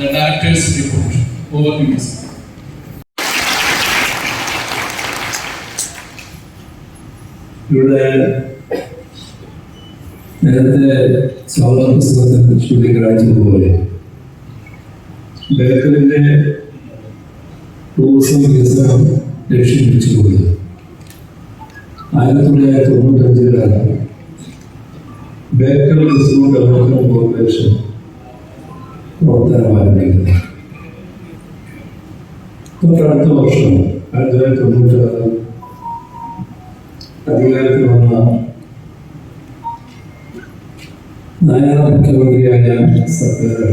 the doctor's report. Over to you, sir. ഇവിടെ നേരത്തെ സ്വാഗത പുസ്തകത്തിൽ ചൂണ്ടിക്കാണിച്ചതുപോലെ ബേക്കറിന്റെ ടൂറിസം വികസനം ലക്ഷ്യം വെച്ചുകൊണ്ട് ആയിരത്തി തൊള്ളായിരത്തി തൊണ്ണൂറ്റഞ്ചിലാണ് ബേക്കർ റിസോർട്ട് ഡെവലപ്മെന്റ് കോർപ്പറേഷൻ പ്രവർത്തനം ആരംഭിക്കുന്നത് തൊട്ടടുത്ത വർഷം ആയിരത്തി തൊള്ളായിരത്തി അധികാരത്തിൽ വന്ന നായക മുഖ്യമന്ത്രിയായ സർക്കാർ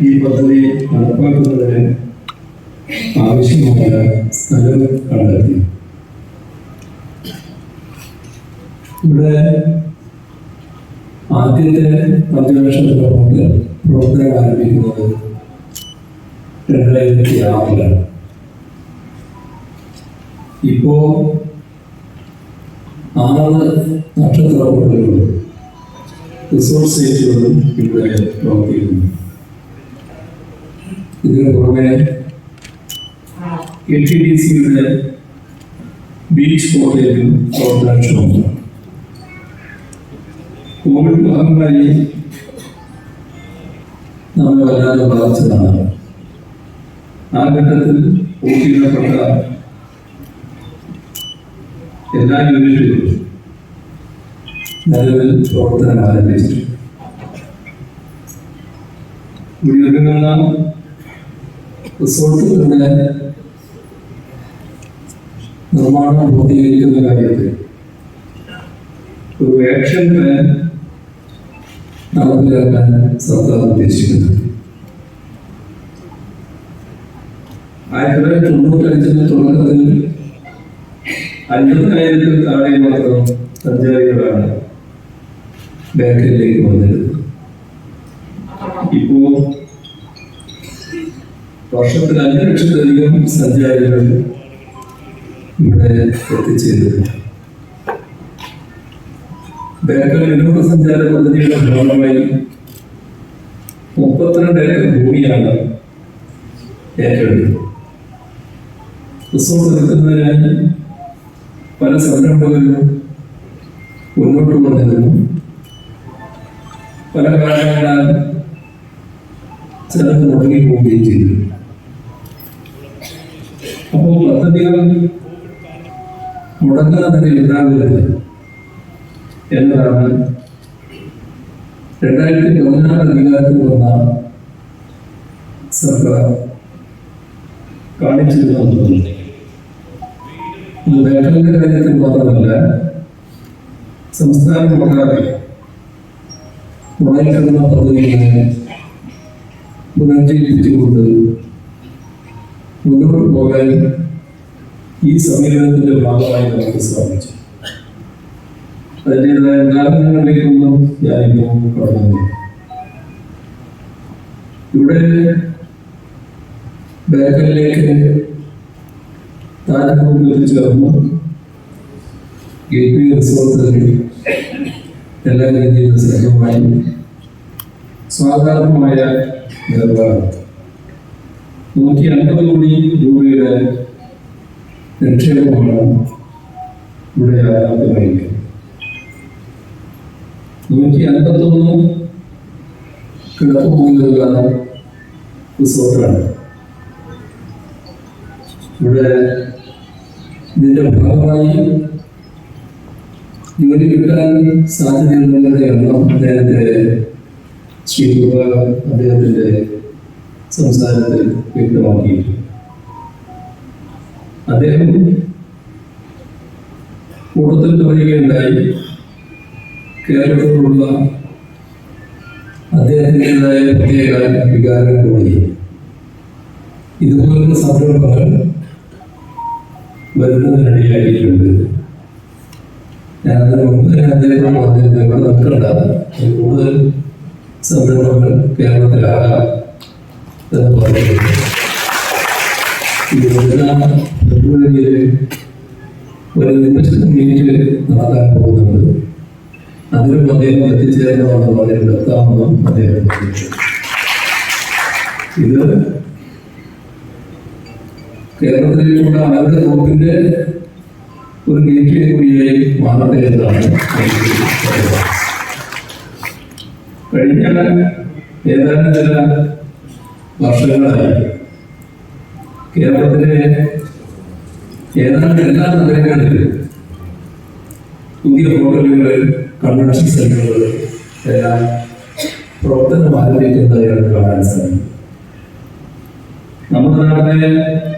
ഈ പദ്ധതി നടപ്പാക്കുന്നതിന് ആവശ്യമായ സ്ഥലം കണ്ടെത്തി. ഇവിടെ ആദ്യത്തെ പര്യവേഷണ പ്രവർത്തനം ആരംഭിക്കുന്നത് രണ്ടായിരത്തി ആറിലാണ് ഇപ്പോ ആറ് നക്ഷത്ര ഹോട്ടലുകളും റിസോർട്ട് സൈറ്റുകളും ഇവിടെ പ്രവർത്തിക്കുന്നു. ഇതിനു പുറമെ എൽ ടി ഡി സിയുടെ ബീച്ച് ഹോട്ടലിലും പ്രവർത്തനക്ഷമമാണ് കോവിഡ് മഹാമാരി നമ്മെ വല്ലാതെ ബാധിച്ചതാണ്. ആ ഘട്ടത്തിൽ പൂർത്തീകരിക്കപ്പെട്ട എല്ലാ യൂണിറ്റുകളും നിലവിൽ പ്രവർത്തനം ആരംഭിച്ചു. ഇവിടെ ഒരുങ്ങുന്ന റിസോർട്ടുകളുടെ നിർമ്മാണം പൂർത്തീകരിക്കുന്ന കാര്യത്തിൽ. ഒരു ആക്ഷൻ പ്ലാൻ നടപ്പിലാക്കാൻ സർക്കാർ ഉദ്ദേശിക്കുന്നു ആയിരത്തി തൊള്ളായിരത്തി തൊണ്ണൂറ്റഞ്ചിന്റെ തുടക്കത്തിൽ അൻപതിനായിരത്തിൽ താഴെ മാത്രം സഞ്ചാരികളാണ് ബാങ്കിലേക്ക് വന്നിരുന്നത്. ഇപ്പോ വർഷത്തിൽ അഞ്ച് ലക്ഷത്തിലധികം സഞ്ചാരികൾ ഇവിടെ എത്തിച്ചേരുന്നു ബേക്കൽ വിനോദസഞ്ചാര പദ്ധതിയുടെ ഭാഗമായി മുപ്പത്തിരണ്ട് ഏക്കർ ഭൂമിയാണ് ഏറ്റെടുത്തത്. റിസോർട്ട് നിൽക്കുന്നതിനായി പല സംരംഭകരും മുന്നോട്ട് കൊണ്ടിരുന്നു പല കാരണങ്ങളാൽ ചിലത് മുടങ്ങിപ്പോവുകയും ചെയ്തു. അപ്പോൾ പദ്ധതികൾ മുടങ്ങുന്നതിന് ഉണ്ടാകരുത് എന്നതാണ് രണ്ടായിരത്തി പതിനാറ് അധികാരത്തിൽ വന്ന സർക്കാർ കാണിച്ചിരുന്നത് ഇത് ബേക്കറിന്റെ കാര്യത്തിൽ മാത്രമല്ല സംസ്ഥാന ഒട്ടാകെ മുടങ്ങിക്കിടന്ന പദ്ധതികളെ പുനർജീവിപ്പിച്ചുകൊണ്ട് മുന്നോട്ട് പോകാൻ ഈ സമീപനത്തിന്റെ ഭാഗമായി നമുക്ക് സാധിച്ചു. അതിന്റെതായ ഉദാഹരണങ്ങളിലേക്കൊന്നും ഞാനിപ്പോൾ കടന്നു ഇവിടെ ബേക്കലിലേക്ക് താരൂരിൽ എത്തിച്ചേർന്നു ഗേറ്റ് വേ റിസോർട്ടുകളിൽ എല്ലാ രീതിയിലും സഹമായി സാധാരണമായ നിലപാട് നൂറ്റി അൻപത് കോടി രൂപയുടെ നിക്ഷേപമാണ് ഇവിടെ യാഥാർത്ഥ്യമായിരിക്കുന്നത് നൂറ്റി അൻപത്തൊന്ന് കിടപ്പുമുറികളുള്ള റിസോർട്ടാണ് ഇവിടെ ഇതിന്റെ ഭാഗമായി ജോലി കിട്ടാൻ സാധ്യതയുള്ളവരുടെ എണ്ണം അദ്ദേഹത്തെ ശ്രീ രൂപ അദ്ദേഹത്തിന്റെ സംസാരത്തിൽ വ്യക്തമാക്കിയിട്ടുണ്ട്. അദ്ദേഹം കൂട്ടത്തിൽ പറയുകയുണ്ടായി. കേരളത്തോടുള്ള അദ്ദേഹത്തിന്റെതായ പ്രത്യേക വികാരം കൂടി. ഇതുപോലുള്ള സംരംഭങ്ങൾ വരുന്നതിനിടയാക്കിയിട്ടുണ്ട് ഞാനതിന് മുമ്പ് തന്നെ അദ്ദേഹത്തോട് പറഞ്ഞിരുന്നു ഇവിടെ നിൽക്കണ്ട. കൂടുതൽ സംരംഭങ്ങൾ കേരളത്തിലാകാം എന്ന് പറഞ്ഞിട്ടുണ്ട് ഇത് വരുന്ന ഫെബ്രുവരിയിൽ ഒരു നിമിഷം മീറ്റ് നടത്താൻ പോകുന്നുണ്ട്. അതിലും അദ്ദേഹം എത്തിച്ചേരണമെന്ന് വളരെ വ്യക്തമാണെന്നും അദ്ദേഹം ഇത് കേരളത്തിലേക്കുള്ള അനന്ത ഗ്രൂപ്പിന്റെ ഒരു ഗേറ്റ്വേ കൂടിയായി മാറട്ടെ എന്നാണ്. കഴിഞ്ഞ ഏതാനും ചില വർഷങ്ങളായി കേരളത്തിലെ ഏതാണ്ട് എല്ലാ നഗരങ്ങളിലും പുതിയ ഹോട്ടലുകൾ കൺവെൻഷൻ സെന്ററുകൾ എല്ലാം പ്രവർത്തനം ആരംഭിക്കുന്നതായാണ് കാണാൻ സാധിക്കും നമ്മുടെ നാട്ടിലെ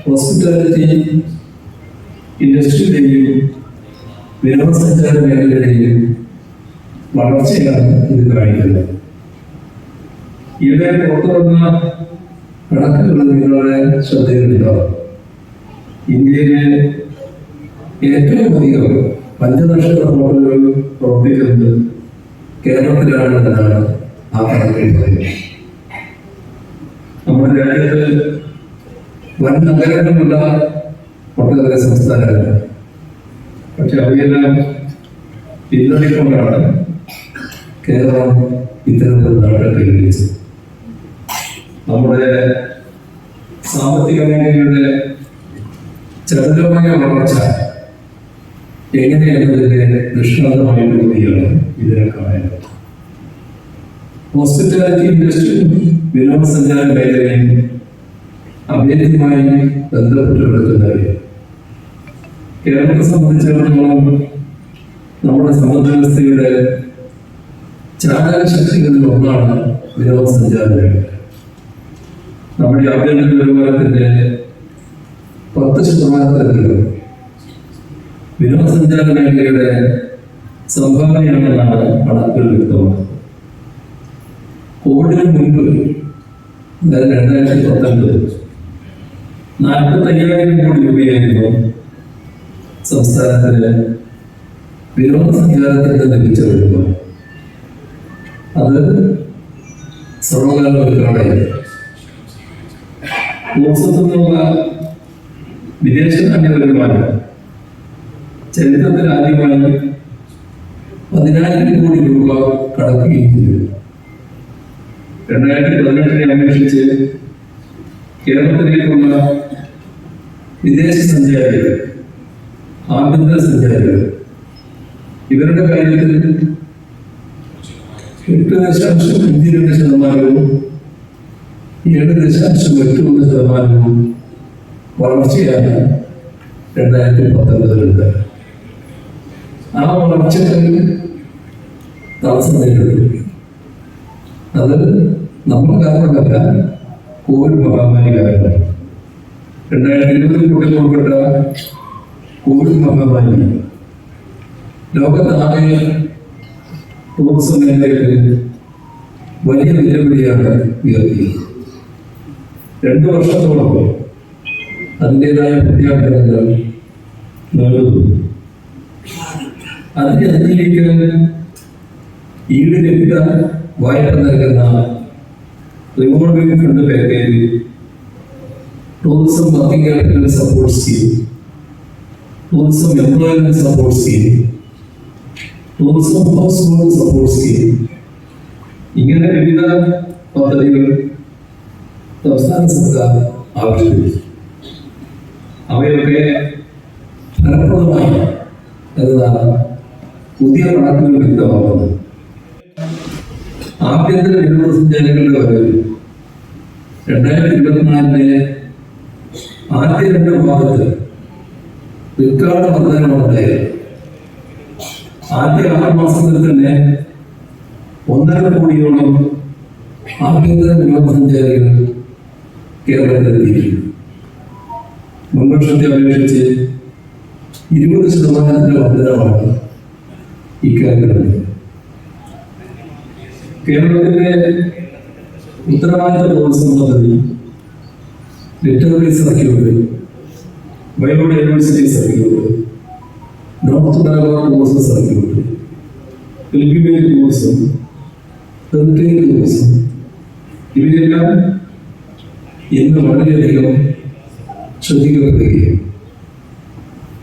ഹോസ്പിറ്റാലിറ്റി ഇൻഡസ്ട്രിയുടെയും വിനോദസഞ്ചാര മേഖലയുടെയും വളർച്ചയാണ് ഇത് കാണിക്കുന്നത്. ഇവിടെ പുറത്തുവന്ന കണക്കുകൾ നിങ്ങളുടെ ശ്രദ്ധയിലുണ്ടാവും ഇന്ത്യയിലെ ഏറ്റവും അധികം പഞ്ചനക്ഷത്ര ഹോട്ടലുകൾ പ്രവർത്തിക്കുന്നത് കേരളത്തിലാണ് എന്നാണ് ആ കണക്കിൽ നമ്മുടെ രാജ്യത്ത് വൻ നഗരങ്ങളുള്ള ഒട്ടേറെ സംസ്ഥാനങ്ങൾ പക്ഷെ അവയെല്ലാം പിന്തുണയ്ക്കൊണ്ടാണ് കേരളം ഇത്തരത്തിൽ കൈവരിച്ചത്. നമ്മുടെ സാമ്പത്തിക മേഖലയുടെ ചതുരമായ വളർച്ച എങ്ങനെയെന്നതിന്റെ ദൃഷ്ടാന്തമായ രീതിയാണ് ഇതിനെ കാണേണ്ടത്? ഹോസ്പിറ്റാലിറ്റി ഇൻഡസ്ട്രിയും വിനോദസഞ്ചാര മേഖലയും അഭേദ്യമായി ബന്ധപ്പെട്ട് കേരളത്തെ സംബന്ധിച്ചിടത്തോളം നമ്മുടെ സമ്പദ് വ്യവസ്ഥയുടെ ഒന്നാണ് വിനോദസഞ്ചാര മേഖല. നമ്മുടെ ആഭ്യന്തര വരുമാനത്തിന്റെ പത്ത് ശതമാനത്തിലധികം വിനോദസഞ്ചാര മേഖലയുടെ സംഭാവനയാണെന്നാണ് കണക്കുകൾ വ്യക്തമാക്കുന്നത്. കോവിഡിന് മുൻപ് അതായത് രണ്ടായിരത്തി പത്തൊൻപത് നാൽപ്പത്തി അയ്യായിരം കോടി രൂപയായിരുന്നു സംസ്ഥാനത്തിന് വിനോദസഞ്ചാരത്തിന് ലഭിച്ച വരുമാനം. അത് സർവകാല റെക്കോർഡായി വിദേശ നാണ്യ വരുമാനം ചരിത്രത്തിൽ ആദ്യമായി പതിനായിരം കോടി രൂപ കടക്കുകയും ചെയ്തു. രണ്ടായിരത്തി പതിനെട്ടിനെ അപേക്ഷിച്ച് കേരളത്തിലേക്കുള്ള വിദേശ സഞ്ചാരികൾ ആഭ്യന്തര സഞ്ചാരികൾ ഇവരുടെ കാര്യത്തിൽ എട്ട് ദശാംശം അഞ്ച് രണ്ട് ശതമാനവും ഏഴ് ദശാംശം എട്ട് ശതമാനവും വളർച്ചയാണ് രണ്ടായിരത്തി പത്തൊൻപതിലുണ്ട് ആ വളർച്ചയ്ക്ക് തടസ്സം നേരിടുന്നത് അത് നമ്മൾ കാരണമല്ല കോവിഡ് മഹാമാരി കാരണം. രണ്ടായിരത്തി ഇരുപതിൽ പൊട്ടിപ്പുറപ്പെട്ട കോവിഡ് മഹാമാരി. ലോകത്താകെ ടൂറിസം മേഖലയ്ക്ക് വലിയ വെല്ലുവിളിയാണ് ഉയർത്തിയത്. രണ്ടു വർഷത്തോളം അതിന്റെതായ പ്രത്യാഘാതങ്ങൾ നേടുന്നു അതിനെ അതിലേക്ക് ഈട് ലഭ്യത വായ്പ നൽകുന്ന revolving fund package tourism working support scheme tourism employment support scheme tourism household support scheme ഇങ്ങനെ വിവിധ പദ്ധതികൾ സംസ്ഥാന സർക്കാർ ആവിഷ്കരിച്ചു. അവയൊക്കെ ഫലപ്രദമായി എന്നതാണ് പുതിയ കണക്കുകൾ വ്യക്തമാക്കുന്നത് ആഭ്യന്തര വിനോദസഞ്ചാരികളുടെ വരവ്. രണ്ടായിരത്തി ഇരുപത്തിനാലിലെ ആദ്യ രണ്ട് ഭാഗത്ത് റെക്കോർഡ് വർധനമുണ്ടായത് ആദ്യ ആറ് മാസത്തിൽ തന്നെ ഒന്നര കോടിയോളം ആഭ്യന്തര വിനോദസഞ്ചാരികൾ കേരളത്തിലെത്തിയിരുന്നു മുൻവർഷത്തെ അപേക്ഷിച്ച് ഇരുപത് ശതമാനത്തിന്റെ വർധനമാണ് ഇക്കാര്യത്തിൽ. കേരളത്തിലെ ഉത്തരവാദിത്ത ടൂറിസം പദ്ധതി literary circuit biodiversity circuit north Malabar tourism circuit pilgrimage tourism heritage tourism ഇവയെല്ലാം ഇന്ന് വളരെയധികം ശ്രദ്ധിക്കപ്പെടുകയും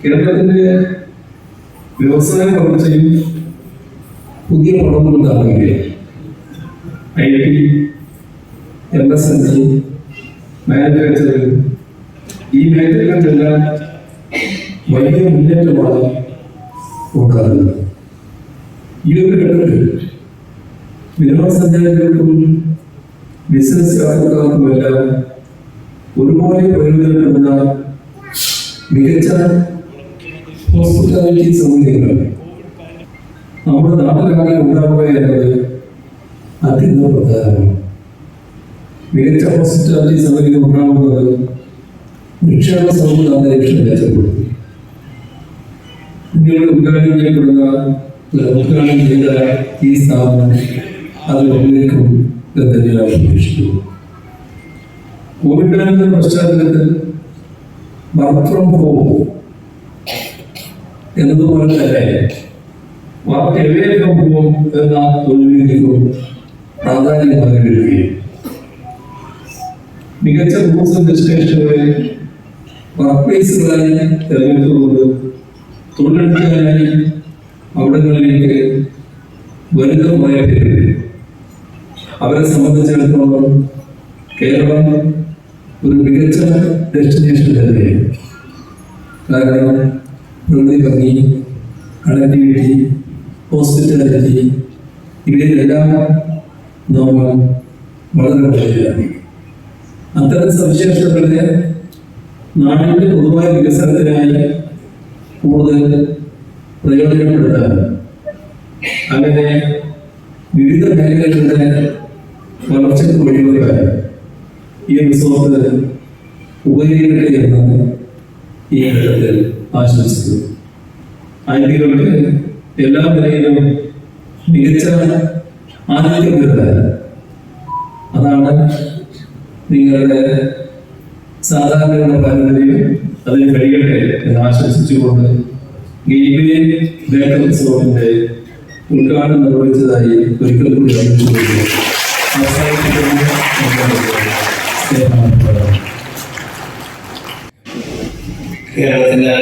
കേരളത്തിന്റെ വ്യവസായ വളർച്ചയും പുതിയ പടവുകൾ കാണുകയും I T M S N G manufacturing ഈ മേഖലകളിലെല്ലാം വലിയ മുന്നേറ്റമാണ് ഉണ്ടാകുന്നത് ഈ ഒരു ഘട്ടത്തിൽ വിനോദസഞ്ചാരികൾക്കും ബിസിനസ് യാത്രക്കാർക്കുമെല്ലാം ഒരുപോലെ പ്രയോജനപ്പെടുന്ന മികച്ച ഹോസ്പിറ്റാലിറ്റി സൗകര്യങ്ങൾ നമ്മുടെ നാട്ടിലാകെ ഉണ്ടാവുകയെന്നത് അത്യന്തം പ്രധാനമാണ്. മികച്ച ഹോസ്പിറ്റാലിറ്റി സൗകര്യം ഉണ്ടാവുന്നത് നിക്ഷേപ സൗഹൃദ അന്തരീക്ഷം മെച്ചപ്പെടുത്തി കുട്ടികളുടെ ഉദ്ഘാടനം ചെയ്യപ്പെടുന്ന ഉദ്ഘാടനം ചെയ്ത ഈ സ്ഥാപനം അത് ഉപയോഗിക്കും എന്ന് തന്നെയാണ് പ്രതീക്ഷിക്കുന്നത് കോവിഡ് പശ്ചാത്തലത്തിൽ വർക്ക് ഫ്രം ഹോം എന്നതുപോലെ തന്നെ വർക്ക് എവേ ഫ്രം ഹോം എന്ന തൊഴിലിലേക്കും പ്രാധാന്യം നൽകിയിരിക്കുകയും മികച്ച ടൂറിസം ഡെസ്റ്റിനേഷനുകളെ വർക്ക് പ്ലേസുകളായി തിരഞ്ഞെടുത്തുകൊണ്ട് തൊഴിലെടുക്കാനായി അവിടങ്ങളിലേക്ക് കുറേ പേരുണ്ട് അവരെ സംബന്ധിച്ചിടത്തോളം കേരളം ഒരു മികച്ച ഡെസ്റ്റിനേഷൻ തന്നെയാണ്. കാരണം പ്രകൃതി ഭംഗി കണക്ടിവിറ്റി ഹോസ്പിറ്റാലിറ്റി ഇവയിലെല്ലാം നമ്മൾ വളരെ വളരെയാണ് അത്തരം സവിശേഷതകളെ നാടിന്റെ പൊതുവായ വികസനത്തിനായി കൂടുതൽ പ്രയോജനപ്പെടുത്താൻ അങ്ങനെ വിവിധ മേഖലകളുടെ വളർച്ചയ്ക്ക് വഴിവെക്കാൻ ഈ റിസോർട്ട് ഉപകരിക്കട്ടെ എന്ന് ഈ ഘട്ടത്തിൽ ആശംസിക്കുന്നു ഐതികൾക്ക് എല്ലാ നിലയിലും മികച്ച ആരോഗ്യം അതാണ് നിങ്ങളുടെ സാധാരണ പാരമ്പര്യം. അതിന് കഴിയട്ടെ എന്ന് ആശംസിച്ചുകൊണ്ട് ഗെയിംവേ ഉദ്ഘാടനം നിർവഹിച്ചതായി ഒരിക്കൽ കൂടി അറിയിച്ചു അവസാനിപ്പിക്കുന്നു. നമ്മുടെ സ്നേഹാഭിപ്രായം. കേരളത്തിന്റെ